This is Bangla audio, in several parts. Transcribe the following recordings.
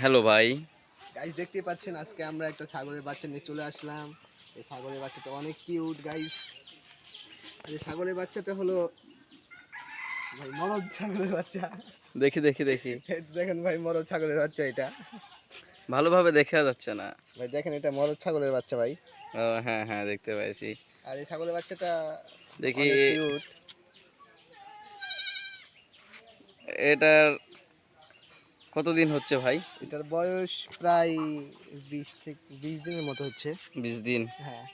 হ্যালো ভাই। গাইস দেখতেই পাচ্ছেন আজকে আমরা একটা ছাগলের বাচ্চা নিয়ে চলে আসলাম। এই ছাগলের বাচ্চাটা অনেক কিউট গাইস এই ছাগলের বাচ্চাটা হলো ভাই মরদ ছাগলের বাচ্চা। দেখি দেখি দেখি। দেখেন ভাই মরদ ছাগলের বাচ্চা এটা। ভালোভাবে দেখা যাচ্ছে না। ভাই দেখেন এটা মরদ ছাগলের বাচ্চা ভাই। ও হ্যাঁ হ্যাঁ দেখতে পাইছি। আর এই ছাগলের বাচ্চাটা দেখি। কিউট এটার কতদিন হচ্ছে ভাই? এটার বয়স প্রায় বিশ থেকে বিশ দিনের মতো হচ্ছে। বিশ দিন। হ্যাঁ।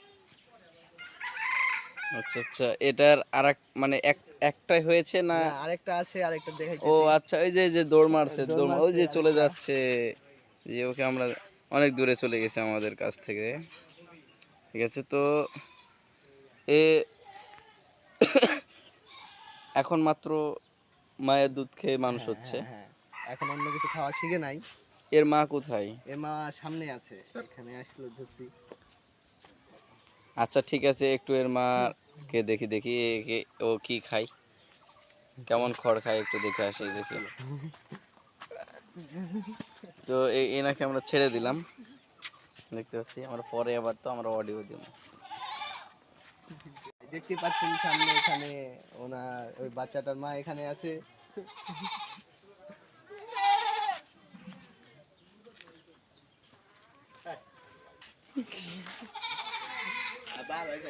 আচ্ছা আচ্ছা। এটার আর মানে এক একটাই হয়েছে না? আরেকটা আছে আরেকটা দেখাই ও আচ্ছা ওই যে যে দৌড় মারছে দৌড় ওই যে চলে যাচ্ছে। যে ওকে আমরা অনেক দূরে চলে গেছে আমাদের কাছ থেকে। ঠিক আছে তো এ এখন মাত্র মায়ের দুধ খেয়ে মানুষ হচ্ছে। হ্যাঁ। এখন অন্য কিছু খাওয়া শিখে নাই। এর মা কোথায়? এ মা সামনে আছে এখানে আসলো ধরছি আচ্ছা ঠিক আছে একটু এর মা মাকে দেখি দেখি ও কি খায়। কেমন খড় খায় একটু দেখে আসি দেখি। তো এনাকে আমরা ছেড়ে দিলাম। দেখতে পাচ্ছি আমরা পরে আবার তো আমরা অডিও দিব। দেখতে পাচ্ছেন সামনে এখানে ওনার ওই বাচ্চাটার মা এখানে আছে। 爸爸来个。